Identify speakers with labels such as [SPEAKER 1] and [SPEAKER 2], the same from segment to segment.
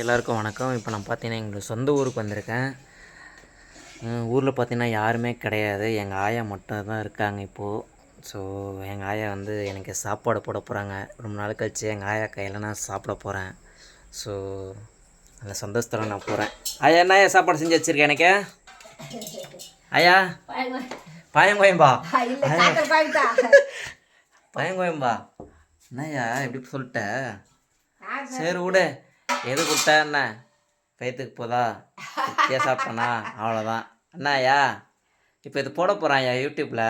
[SPEAKER 1] எல்லாருக்கும் வணக்கம். இப்போ நான் பார்த்தீங்கன்னா எங்களோட சொந்த ஊருக்கு வந்திருக்கேன். ஊரில் பார்த்தீங்கன்னா யாருமே கிடையாது. எங்கள் ஆயா மட்டும் தான் இருக்காங்க இப்போது ஸோ எங்கள் ஆயா வந்து எனக்கு சாப்பாடு போட போகிறாங்க ரொம்ப நாள் கழிச்சு எங்கள் ஆயா கையில் நான் சாப்பிட போகிறேன் ஸோ அந்த சந்தோஷத்தில் நான் போகிறேன் ஆயா என்ன ஆயா சாப்பாடு செஞ்சு வச்சுருக்கேன் எனக்கு? ஆயா? பாயங்கோயம்பா. பயங்கோயம்பா. என்னய்யா எப்படி சொல்லிட்ட? சரி விடு. எது கொடுத்தா என்ன? வயிற்றுக்கு போதா? திருப்தியாக சாப்பிட்டனா? அவ்வளோதான் என்னய்யா இப்போ இது போட போகிறான்யா யூடியூப்பில்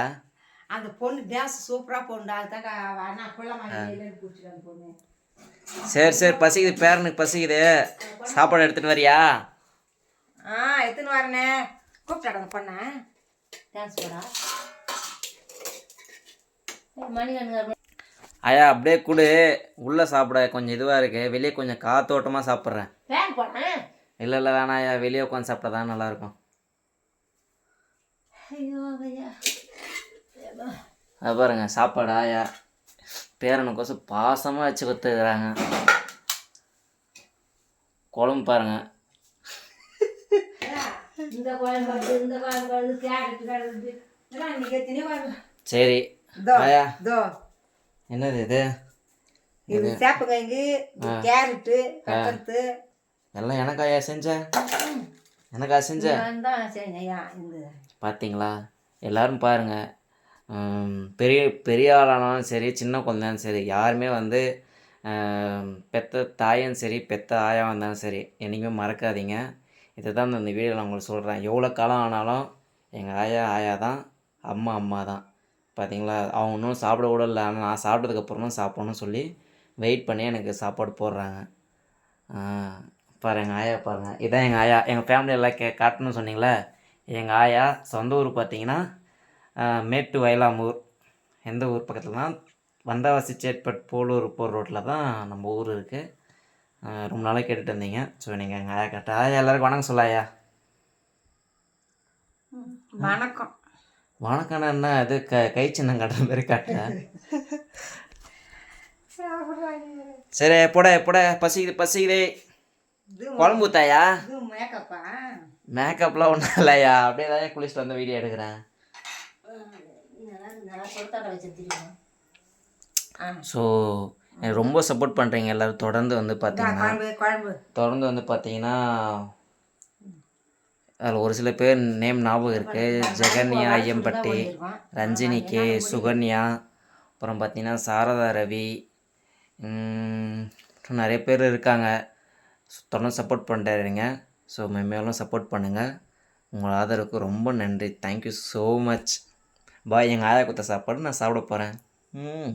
[SPEAKER 2] அந்த பொண்ணு டான்ஸ் சூப்பரா போண்டா அதுதான்
[SPEAKER 1] சரி சரி பசிக்குது பேரனுக்கு பசிக்குது. சாப்பாடு எடுத்துகிட்டு வரியா?
[SPEAKER 2] ஆ எத்தனை வரனே. கூப்பிட்டாட அந்த பொண்ணை. டான்ஸ் போடா. மணிகண்ட
[SPEAKER 1] ஐயா அப்படியே கொடு. உள்ளே சாப்பிட கொஞ்சம் இதுவாக இருக்குது வெளியே கொஞ்சம் காத்தோட்டமாக சாப்பிட்றேன். இல்லை இல்லை வேணாம் ஐயா. வெளியே உட்காந்து சாப்பிட்டா தான் நல்லாயிருக்கும். அது பாருங்க சாப்பாடு ஆயா பேரனுக்கோசம் பாசமாக வச்சு கொடுத்துக்கிறாங்க குழம்பு பாருங்க. சரி. ஆயா என்னது இது?
[SPEAKER 2] இது சேப்பங்கிழங்கு கேரட்டு கக்கரத்து
[SPEAKER 1] எல்லாம் எனக்காயா செஞ்சேன் எனக்கா
[SPEAKER 2] இந்த.
[SPEAKER 1] பார்த்தீங்களா எல்லாரும் பாருங்கள் பெரிய பெரிய ஆளானாலும் சரி சின்ன குழந்தையும் சரி யாருமே வந்து பெத்த தாயும் சரி பெத்த ஆயா இருந்தாலும் சரி என்றைக்குமே மறக்காதீங்க. இதை தான் இந்த வீடியோவில் நான் உங்களுக்கு சொல்கிறேன் எவ்வளோ காலம் ஆனாலும் எங்கள் ஆயா ஆயா தான் அம்மா அம்மா தான். பார்த்தீங்களா? அவங்க இன்னும் சாப்பிட கூட இல்லை. ஆனால் நான் சாப்பிட்டதுக்கப்புறமும் சாப்பிட்ணும்னு சொல்லி வெயிட் பண்ணி எனக்கு சாப்பாடு போடுறாங்க. பாரு எங்கள் ஆயா பாருங்கள் இதான் எங்கள் ஆயா. எங்கள் ஃபேமிலியெல்லாம் கே காட்டணும்னு சொன்னீங்களே? எங்கள் ஆயா சொந்த ஊர் பார்த்தீங்கன்னா மேட்டு வயலாமூர். எந்த ஊர் பக்கத்துலனா வந்தவாசி சேட்பட் போலூர் போர் ரோட்டில் தான் நம்ம ஊர் இருக்குது ரொம்ப நாளாக கேட்டுட்டு இருந்தீங்க. ஸோ நீங்கள் எங்கள் ஆயா கேட்டால் ஆயா எல்லாருக்கும் வணக்கம் சொல்லாயா
[SPEAKER 2] வணக்கம்.
[SPEAKER 1] என்ன? இது க கை சின்னம் காட்டுற மாதிரி காட்டுற. சரி போட போட. பசிக்குது பசிக்குது. குழம்பு ஊத்தாயா? மேக்கப்லாம் ஒன்றும் இல்லையா? அப்படியே தான் குளிச்சுட்டு வந்து வீடியோ எடுக்கிறேன். ஸோ ரொம்ப சப்போர்ட் பண்ணுறீங்க எல்லோரும். தொடர்ந்து வந்து பார்த்தீங்கன்னா தொடர்ந்து வந்து பார்த்தீங்கன்னா அதில் ஒரு சில பேர் நேம் ஞாபகம் இருக்குது ஜெகன்யா ஐயம்பட்டி ரஞ்சினி கே சுகன்யா அப்புறம் பார்த்தீங்கன்னா சாரதா ரவி நிறைய பேர் இருக்காங்க. தொடர்ந்து சப்போர்ட் பண்ணிட்டாருங்க ஸோ மேலும் சப்போர்ட் பண்ணுங்கள் உங்கள் ஆதரவுக்கு ரொம்ப நன்றி. தேங்க்யூ ஸோ மச் பாய் எங்கள் ஆயா கொடுத்த சாப்பாடு நான் சாப்பிட போகிறேன் ம்.